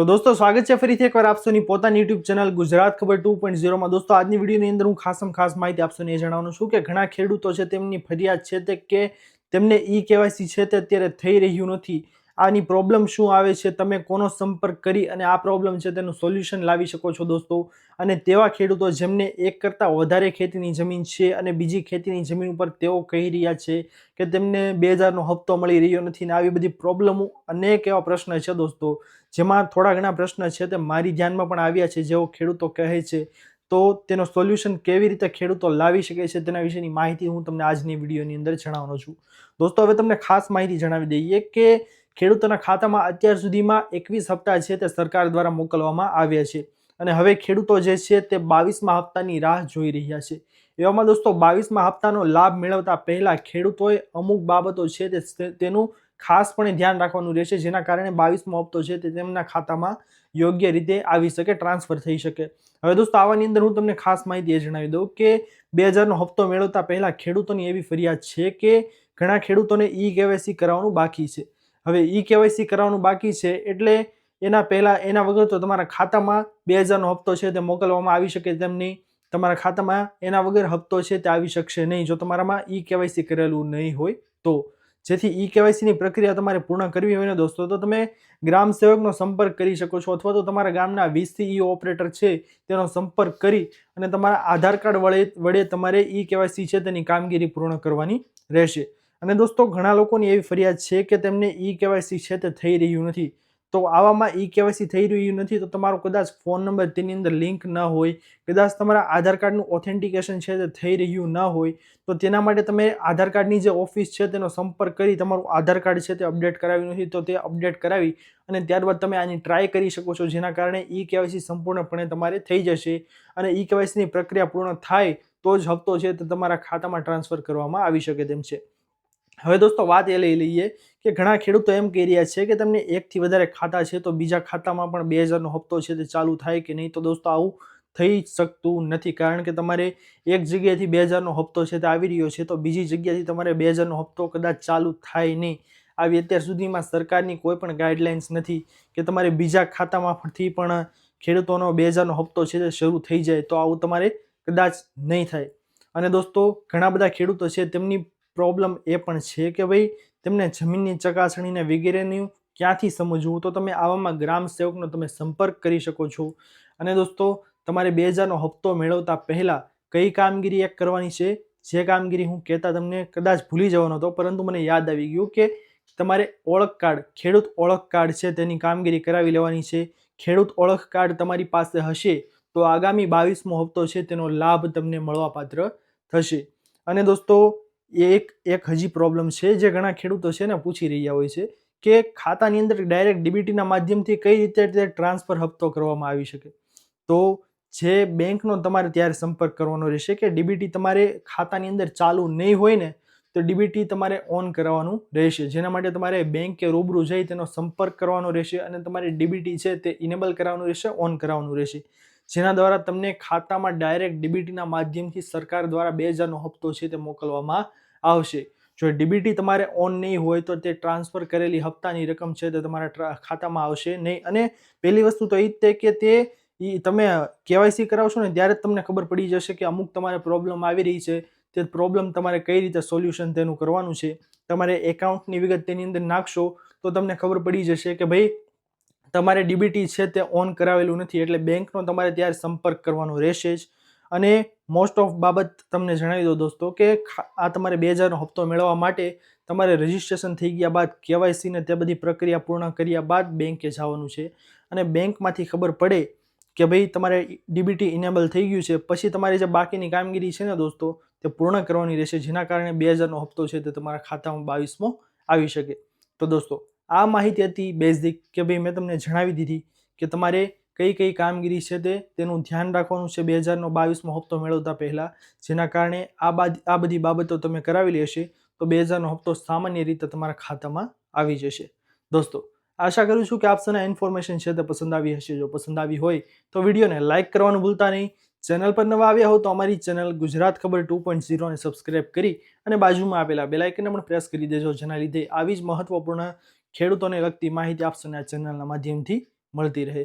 તો દોસ્તો, સ્વાગત છે ફરીથી એકવાર આપસોની પોતાની યુટ્યુબ ચેનલ ગુજરાત ખબર ટુ પોઈન્ટ ઝીરોમાં દોસ્તો, આજની વિડીયોની અંદર હું ખાસમ ખાસ માહિતી આપસોને એ જણાવવાનું છું કે ઘણા ખેડૂતો છે, તેમની ફરિયાદ છે તે કે તેમને ઈ કેવાયસી છે તે અત્યારે થઈ રહ્યું નથી. આની પ્રોબ્લેમ શું આવે છે, તમે કોનો સંપર્ક કરી અને આ પ્રોબ્લેમ છે તેનું સોલ્યુશન લાવી શકો છો દોસ્તો. અને તેવા ખેડૂતો જેમને એક કરતાં વધારે ખેતીની જમીન છે અને બીજી ખેતીની જમીન ઉપર તેઓ કહી રહ્યા છે કે તેમને બે હજારનો હપ્તો મળી રહ્યો નથી ને આવી બધી પ્રોબ્લેમો અનેક એવા પ્રશ્ન છે દોસ્તો. જેમાં થોડા ઘણા પ્રશ્ન છે તે મારી ધ્યાનમાં પણ આવ્યા છે, જેઓ ખેડૂતો કહે છે. તો તેનો સોલ્યુશન કેવી રીતે ખેડૂતો લાવી શકે છે તેના વિશેની માહિતી હું તમને આજની વિડીયોની અંદર જણાવવાનો છું. દોસ્તો, હવે તમને ખાસ માહિતી જણાવી દઈએ કે ખેડૂતોના ખાતામાં અત્યાર સુધીમાં એકવીસ હપ્તા છે તે સરકાર દ્વારા મોકલવામાં આવ્યા છે. અને હવે ખેડૂતો જે છે તે બાવીસમા હપ્તાની રાહ જોઈ રહ્યા છે. એવામાં દોસ્તો, બાવીસમા હપ્તાનો લાભ મેળવતા પહેલા ખેડૂતોએ અમુક બાબતો છે તે તેનું ખાસપણે ધ્યાન રાખવાનું રહેશે, જેના કારણે બાવીસમો હપ્તો છે તે તેમના ખાતામાં યોગ્ય રીતે આવી શકે, ટ્રાન્સફર થઈ શકે. હવે દોસ્તો, આવાની અંદર હું તમને ખાસ માહિતી એ જણાવી દઉં કે બે હજારનો હપ્તો મેળવતા પહેલા ખેડૂતોની એવી ફરિયાદ છે કે ઘણા ખેડૂતોને ઈ કેવાયસી કરાવવાનું બાકી છે. હવે ઈ કેવાયસી કરાવવાનું બાકી છે એટલે એના પહેલાં, એના વગર તો તમારા ખાતામાં બે હજારનો હપ્તો છે તે મોકલવામાં આવી શકે તેમ નહીં તમારા ખાતામાં એના વગર હપ્તો છે તે આવી શકશે નહીં. જો તમારામાં ઈ કેવાયસી કરેલું નહીં હોય તો. જેથી ઈ કેવાયસીની પ્રક્રિયા તમારે પૂર્ણ કરવી હોય ને દોસ્તો, તો તમે ગ્રામ સેવકનો સંપર્ક કરી શકો છો અથવા તો તમારા ગામના વીસથી ઈ ઓપરેટર છે તેનો સંપર્ક કરી અને તમારા આધાર કાર્ડ વડે વડે તમારે ઈ કેવાયસી છે તેની કામગીરી પૂર્ણ કરવાની રહેશે. અને દોસ્તો, ઘણા લોકોની એવી ફરિયાદ છે કે તેમને ઈ કેવાયસી છે તે થઈ રહ્યું નથી. તો આવામાં ઈ કેવાયસી થઈ રહ્યું નથી તો તમારો કદાચ ફોન નંબર તેની અંદર લિંક ન હોય, કદાચ તમારા આધાર કાર્ડનું ઓથેન્ટિકેશન છે તે થઈ રહ્યું ન હોય, તો તેના માટે તમે આધાર કાર્ડની જે ઓફિસ છે તેનો સંપર્ક કરી તમારું આધાર કાર્ડ છે તે અપડેટ કરાવ્યું નથી તો તે અપડેટ કરાવી અને ત્યારબાદ તમે આની ટ્રાય કરી શકો છો જેના કારણે ઈ કેવાયસી સંપૂર્ણપણે તમારે થઈ જશે અને ઈ કેવાયસીની પ્રક્રિયા પૂર્ણ થાય તો જ હપ્તો છે તે તમારા ખાતામાં ટ્રાન્સફર કરવામાં આવી શકે તેમ છે. હવે દોસ્તો વાત એ લઈ લઈએ કે ઘણા ખેડૂતો એમ કહી રહ્યા છે કે તમને એકથી વધારે ખાતા છે તો બીજા ખાતામાં પણ બે હજારનો હપ્તો છે તે ચાલુ થાય કે નહીં તો દોસ્તો આવું થઈ શકતું નથી. કારણ કે તમારે એક જગ્યાએથી બે હજારનો હપ્તો છે તે આવી રહ્યો છે તો બીજી જગ્યાએથી તમારે બે હજારનો હપ્તો કદાચ ચાલુ થાય નહીં. આવી અત્યાર સુધીમાં સરકારની કોઈ પણ ગાઈડલાઇન્સ નથી કે તમારે બીજા ખાતામાંથી પણ ખેડૂતોનો બે હજારનો હપ્તો છે તે શરૂ થઈ જાય તો આવું તમારે કદાચ નહીં થાય. અને દોસ્તો ઘણા બધા ખેડૂતો છે તેમની પ્રોબ્લેમ એ પણ છે કે ભાઈ, તેમને જમીનની ચકાસણીને વગેરેનું ક્યાંથી સમજવું? તો તમે આવામાં ગ્રામ સેવકનો તમે સંપર્ક કરી શકો છો. અને દોસ્તો, તમારે બે હજારનો હપ્તો મેળવતા પહેલાં કઈ કામગીરી એક કરવાની છે? જે કામગીરી હું કહેતા તમને કદાચ ભૂલી જવાનો હતો, પરંતુ મને યાદ આવી ગયું કે તમારે ઓળખ કાર્ડ, ખેડૂત ઓળખ કાર્ડ છે તેની કામગીરી કરાવી લેવાની છે. ખેડૂત ઓળખ કાર્ડ તમારી પાસે હશે, તો આગામી બાવીસમો હપ્તો છે તેનો લાભ તમને મળવાપાત્ર થશે. અને દોસ્તો એક એક હજી પ્રોબ્લેમ છે જે ઘણા ખેડૂતો છે ને પૂછી રહ્યા હોય છે કે ખાતાની અંદર ડાયરેક્ટ ડીબીટીના માધ્યમથી કઈ રીતે તે ટ્રાન્સફર હપ્તો કરવામાં આવી શકે. તો જે બેંકનો તમારે ત્યારે સંપર્ક કરવાનો રહેશે કે ડીબીટી તમારે ખાતાની અંદર ચાલુ નહીં હોય ને, તો ડીબીટી તમારે ઓન કરાવવાનું રહેશે. જેના માટે તમારે બેંકે રૂબરૂ જઈ તેનો સંપર્ક કરવાનો રહેશે અને તમારે ડીબીટી છે તે ઇનેબલ કરાવવાનું રહેશે ઓન કરાવવાનું રહેશે. જેના દ્વારા તમને ખાતામાં ડાયરેક્ટ ડીબીટીના માધ્યમથી સરકાર દ્વારા બે હજારનો હપ્તો છે તે મોકલવામાં આવશે. જો ડીબીટી તમારે ઓન નહીં હોય તો તે ટ્રાન્સફર કરેલી હપ્તાની રકમ છે તે તમારા ખાતામાં આવશે નહીં. અને પહેલી વસ્તુ તો એ જ તે કે તે તમે કેવાયસી કરાવશો ને ત્યારે જ તમને ખબર પડી જશે કે અમુક તમારે પ્રોબ્લેમ આવી રહી છે. તે પ્રોબ્લેમ તમારે કઈ રીતે સોલ્યુશન તેનું કરવાનું છે. તમારે એકાઉન્ટની વિગત તેની અંદર નાખશો તો તમને ખબર પડી જશે કે ભાઈ તમારે ડીબીટી છે તે ઓન કરાવેલું નથી. એટલે બેંકનો તમારે ત્યારે સંપર્ક કરવાનો રહેશે જ. અને મોસ્ટ ઓફ બાબત તમને જણાવી દો દોસ્તો કે આ તમારે બે હજારનો હપ્તો મેળવવા માટે તમારે રજિસ્ટ્રેશન થઈ ગયા બાદ કેવાયસીને તે બધી પ્રક્રિયા પૂર્ણ કર્યા બાદ બેંકે જવાનું છે. અને બેંકમાંથી ખબર પડે કે ભાઈ તમારે ડીબીટી ઇનેબલ થઈ ગયું છે. પછી તમારી જે બાકીની કામગીરી છે ને દોસ્તો, તે પૂર્ણ કરવાની રહેશે, જેના કારણે બે હજારનો હપ્તો છે તે તમારા ખાતામાં બાવીસમો આવી શકે. તો દોસ્તો, આ માહિતી હતી બેઝિક કે ભાઈ મેં તમને જણાવી દીધી કે તમારે કઈ કઈ કામગીરી છે તે, તેનું ધ્યાન રાખવાનું છે બે હજારનો બાવીસમો હપ્તો મેળવતા પહેલાં. જેના કારણે આ બાદ, આ બધી બાબતો તમે કરાવી લેશે તો બે હજારનો હપ્તો સામાન્ય રીતે તમારા ખાતામાં આવી જશે. દોસ્તો, આશા કરું છું કે સૌને ઇન્ફોર્મેશન છે તે પસંદ આવી હશે. જો પસંદ આવી હોય, તો વિડીયોને લાઇક કરવાનું ભૂલતા નહીં. ચેનલ પર નવા આવ્યા હો, તો અમારી ચેનલ ગુજરાત ખબર ટુ પોઈન્ટ ઝીરોને સબસ્ક્રાઇબ કરી અને બાજુમાં આપેલા બેલાઇકનને પણ પ્રેસ કરી દેજો, જેના લીધે આવી જ મહત્વપૂર્ણ ખેડૂતોને લગતી માહિતી આપશો આ ચેનલના માધ્યમથી મળતી રહે.